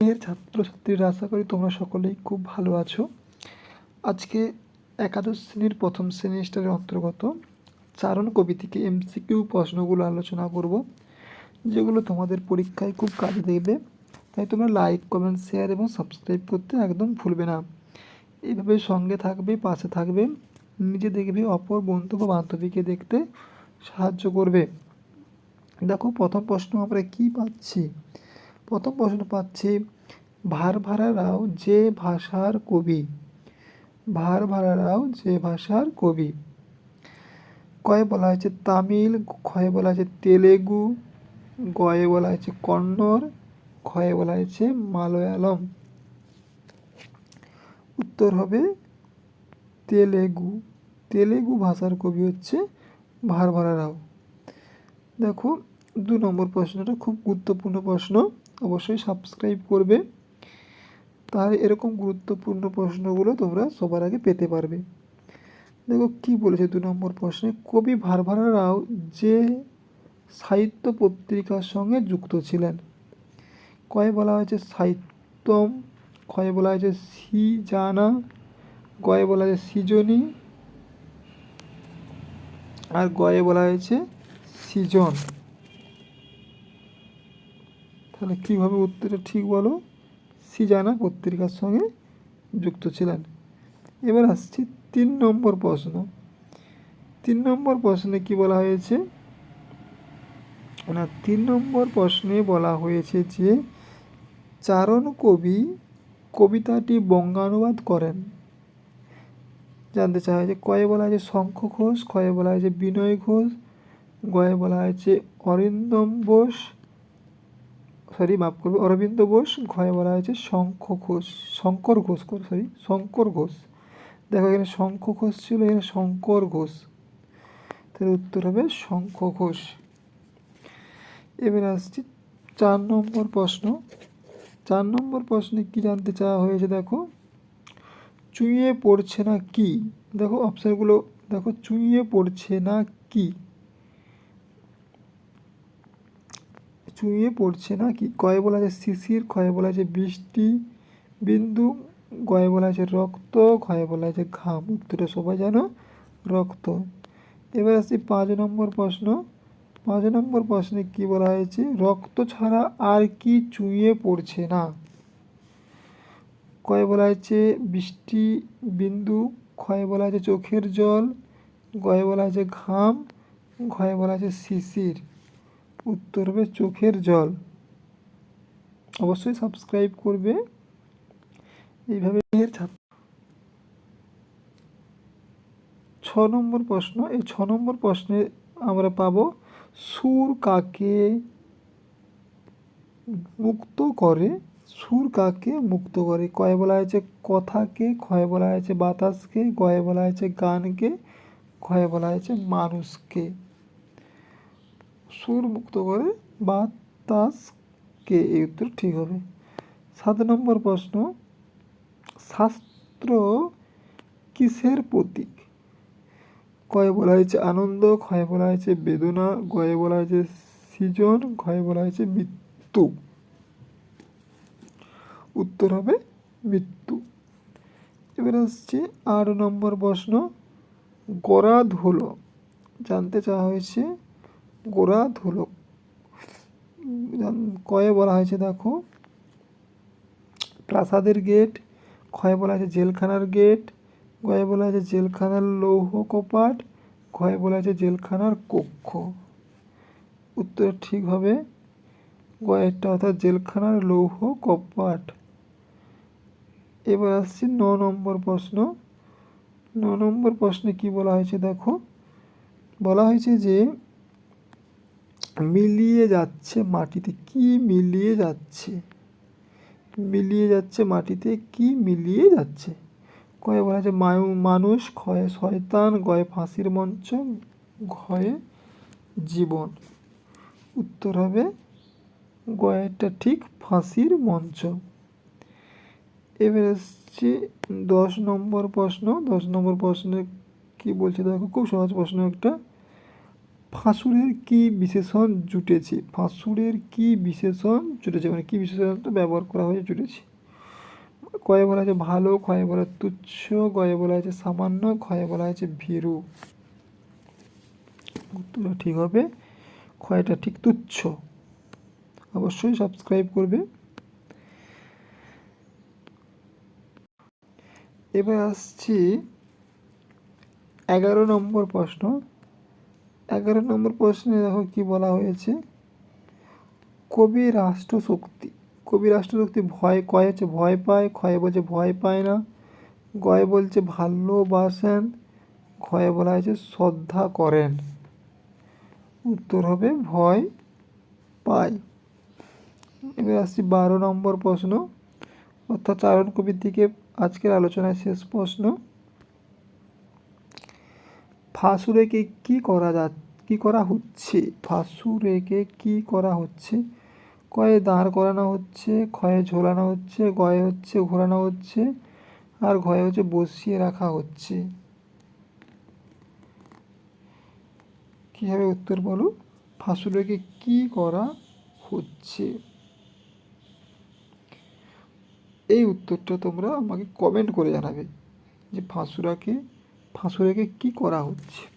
এর ছাত্রছাত্রীরা আশা করি তোমরা সকলেই খুব ভালো আছো। আজকে একাদশ শ্রেণির প্রথম সেমিস্টারের অন্তর্গত চারণ কবি থেকে এমসিকিউ প্রশ্নগুলো আলোচনা করব, যেগুলো তোমাদের পরীক্ষায় খুব কাজে দেবে। তাই তোমরা লাইক কমেন্ট শেয়ার এবং সাবস্ক্রাইব করতে একদম ভুলবে না। এইভাবে সঙ্গে থাকবে, পাশে থাকবে, নিজে দেখবে, অপর বন্ধু বা বান্ধবীকে দেখতে সাহায্য করবে। দেখো, প্রথম প্রশ্ন আমরা কি পাচ্ছি? প্রথম প্রশ্ন পাচ্ছি ভার ভাড়ারাও যে ভাষার কবি? ভার ভাড়ারাও যে ভাষার কবি? কয়ে বলা হয়েছে তামিল, ক্ষয়ে বলা হয়েছে তেলেগু, গয়ে বলা হয়েছে কন্নড়, ক্ষয়ে বলা হয়েছে মালয়ালম। উত্তর হবে তেলেগু। তেলেগু ভাষার কবি হচ্ছে ভার ভাড়ারাও দেখো, দু নম্বর প্রশ্নটা খুব গুরুত্বপূর্ণ প্রশ্ন। অবশ্যই সাবস্ক্রাইব করবে। তাহলে এরকম গুরুত্বপূর্ণ প্রশ্নগুলো তোমরা সবার আগে পেতে পারবে। দেখো কি বলেছে দু নম্বর প্রশ্নে, কবি ভারভারা রাও যে সাহিত্য পত্রিকার সঙ্গে যুক্ত ছিলেন, কয়ে বলা হয়েছে সাহিত্যম ক্ষয়ে বলা হয়েছে সি জানা গয়ে বলা হয়েছে সৃজনী, আর গয়ে বলা হয়েছে সৃজন। তাহলে কীভাবে উত্তরটা ঠিক বলো? সিজানা পত্রিকার সঙ্গে যুক্ত ছিলেন। এবার আসছি তিন নম্বর প্রশ্ন। তিন নম্বর প্রশ্নে কি বলা হয়েছে? না, তিন নম্বর প্রশ্নে বলা হয়েছে যে, চারণ কবি কবিতাটি বঙ্গানুবাদ করেন। জানতে চাওয়া হয়েছে, কয়ে বলা হয়েছে শঙ্খ ঘোষ, কয়ে বলা হয়েছে বিনয় ঘোষ গয়ে বলা হয়েছে অরিন্দম বোস সরি, মাফ করবে। অরবিন্দ বোস ঘয়ে বলা হয়েছে শঙ্খ ঘোষ, শঙ্কর ঘোষ সরি, শঙ্কর ঘোষ। দেখো এখানে শঙ্খ ঘোষ ছিল, এখানে শঙ্কর ঘোষ। তাহলে উত্তর হবে শঙ্খ ঘোষ। এবার আসছি চার নম্বর প্রশ্ন। চার নম্বর প্রশ্নে কি জানতে চাওয়া হয়েছে দেখো? চুইয়ে পড়ছে না কি? দেখো অপশানগুলো দেখো চুইয়ে পড়ছে না কি? চুইয়ে পড়ছে না কি? কয়ে বলা আছে শিশির ক্ষয়ে বলা আছে বৃষ্টি বিন্দু গয়ে বলা আছে রক্ত ক্ষয়ে বলা আছে ঘাম। উত্তরে সবাই জানো রক্ত। এবার আসছি পাঁচ নম্বর প্রশ্ন। পাঁচ নম্বর প্রশ্নে কি বলা হয়েছে? রক্ত ছাড়া আর কি চুইয়ে পড়ছে না? কয়ে বলা হয়েছে বৃষ্টি বিন্দু ক্ষয়ে বলা আছে চোখের জল গয়ে বলা আছে ঘাম ঘয়ে বলা আছে শিশির। উত্তর হবে চোখের জল। অবশ্যই সাবস্ক্রাইব করবে। এইভাবে ছ নম্বর প্রশ্ন, এই ছ নম্বর প্রশ্নে আমরা পাব, সুর কাকে মুক্ত করে? সুর কাকে মুক্ত করে? কয়ে বলা হয়েছে কথাকে, ক্ষয়ে বলা হয়েছে বাতাসকে, গয়ে বলা হয়েছে গানকে, ক্ষয়ে বলা হয়েছে মানুষকে। সুর মুক্ত করে বাতাসকে এই উত্তর ঠিক হবে। সাত নম্বর প্রশ্ন, শাস্ত্র কিসের প্রতীক? কয়ে বলা হয়েছে আনন্দ, ক্ষয়ে বলা হয়েছে বেদনা, গয়ে বলা হয়েছে সৃজন, ক্ষয়ে বলা হয়েছে মৃত্যু। উত্তর হবে মৃত্যু। এবার আসছে আট নম্বর প্রশ্ন গড়া ধুলো জানতে চাওয়া হয়েছে গোড়া ধুলো। কয়ে বলা হয়েছে, দেখো, প্রাসাদের গেট ক্ষয়ে বলা হয়েছে জেলখানার গেট গয়ে বলা হয়েছে জেলখানার লৌহ কপাট ক্ষয়ে বলা হয়েছে জেলখানার কক্ষ। উত্তর ঠিক হবে গয়েরটা অর্থাৎ জেলখানার লৌহ কপাট। এবার আসছি ন নম্বর প্রশ্ন। ন নম্বর প্রশ্নে কি বলা হয়েছে, দেখো, বলা হয়েছে যে মিলিয়ে যাচ্ছে মাটিতে। কি মিলিয়ে যাচ্ছে? মিলিয়ে যাচ্ছে মাটিতে কি মিলিয়ে যাচ্ছে? কয়ে বলা আছে মায়ু, মানুষ ক্ষয়ে শয়তান, গয়ে ফাঁসির মঞ্চ, ঘয়ে জীবন। উত্তর হবে গয়েরটা ঠিক ফাঁসির মঞ্চ। এবার এসছি দশ নম্বর প্রশ্ন। দশ নম্বর প্রশ্নে কি বলছে দেখো, খুব সহজ প্রশ্ন একটা। ফাঁসুরের কি বিশেষণ জুটেছে? ফাঁসুরের কি বিশেষণ জুটেছে? মানে কি বিশেষণটা ব্যবহার করা হয়ে জুটেছে? কয়ে বলা আছে ভালো ক্ষয়ে বলা তুচ্ছ গয়ে বলা আছে সামান্য ক্ষয়ে বলা আছে ভীরু। উত্তরটা ঠিক হবে ক্ষয়টা ঠিক তুচ্ছ। অবশ্যই সাবস্ক্রাইব করবে। এবার আসছি এগারো নম্বর প্রশ্ন। এগারো নম্বর প্রশ্নে দেখো কি বলা হয়েছে? কবি রাষ্ট্রশক্তি। কবি রাষ্ট্রশক্তি ভয়, কয় হচ্ছে ভয় পায়, ক্ষয়ে বলছে ভয় পায় না, গয়ে বলছে ভালোবাসেন, ক্ষয়ে বলা হয়েছে শ্রদ্ধা করেন। উত্তর হবে ভয় পায়। এবার আসছি বারো নম্বর প্রশ্ন। অর্থাৎ চারণ কবির দিকে আজকের আলোচনায় শেষ প্রশ্ন। ফাঁসুরেকে কি করা যা কি করা হচ্ছে? ফাঁসুরেকে কি করা হচ্ছে? কয়ে দাঁড় করানো হচ্ছে, ক্ষয়ে ঝোলানো হচ্ছে, গয়ে হচ্ছে, ঘোরানো হচ্ছে, আর ঘয়ে হচ্ছে বসিয়ে রাখা হচ্ছে। কী হবে উত্তর বলো? ফাঁসুরেকে কি করা হচ্ছে? এই উত্তরটা তোমরা আমাকে কমেন্ট করে জানাবে যে ফাঁসুরাকে ফাঁসুরাকে কি করা হচ্ছে?